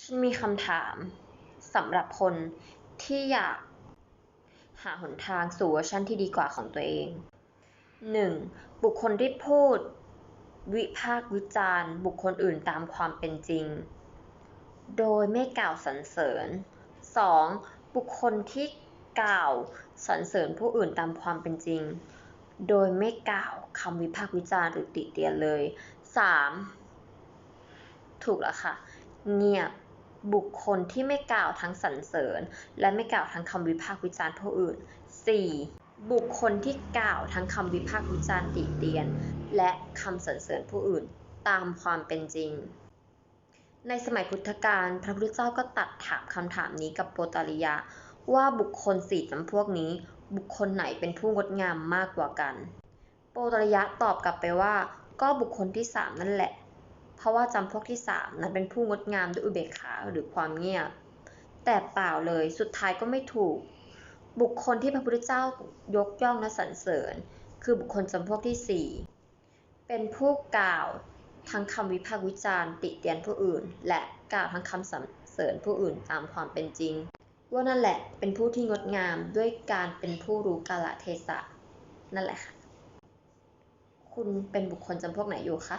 ฉันมีคำถามสำหรับคนที่อยากหาหนทางสู่เวอร์ชันที่ดีกว่าของตัวเอง 1. บุคคลที่พูด วิพากษ์วิจารณ์ บุคคลอื่นตามความเป็นจริง โดยไม่กล่าวสรรเสริญ 2. บุคคลที่กล่าวสรรเสริญผู้อื่นตามความเป็นจริง โดยไม่กล่าวคำวิพากษ์วิจารณ์หรือติเตียนเลย 3. ถูกแล้วค่ะ เงียบบุคคลที่ไม่กล่าวทั้งสรรเสริญ และไม่กล่าวทั้งคำวิพากษ์วิจารณ์ผู้อื่น 4. บุคคลที่กล่าวทั้งคำวิพากษ์วิจารณ์ติเตียน และคำสรรเสริญผู้อื่นตามความเป็นจริง ในสมัยพุทธกาลพระพุทธเจ้าก็ตัดถามคำถามนี้กับโปตาริยะว่าบุคคลสี่จำพวกนี้ บุคคลไหนเป็นผู้งดงามมากกว่ากัน โปตาริยะตอบกลับไปว่า ก็บุคคลที่สามนั่นแหละ เพราะว่าจำพวกที่สามนั้นเป็นผู้งดงามด้วยอุเบกขาหรือความเงียบ แต่เปล่าเลยสุดท้ายก็ไม่ถูก บุคคลที่พระพุทธเจ้ายกย่องและสรรเสริญ คือบุคคลจำพวกที่สี่เป็นผู้กล่าวทั้งคำวิพากษ์วิจารณ์ติเตียนผู้อื่น และกล่าวทั้งคำสรรเสริญผู้อื่นตามความเป็นจริง ว่านั่นแหละเป็นผู้ที่งดงามด้วยการเป็นผู้รู้กาลเทศะนั่นแหละค่ะ คุณเป็นบุคคลจำพวกไหนอยู่คะ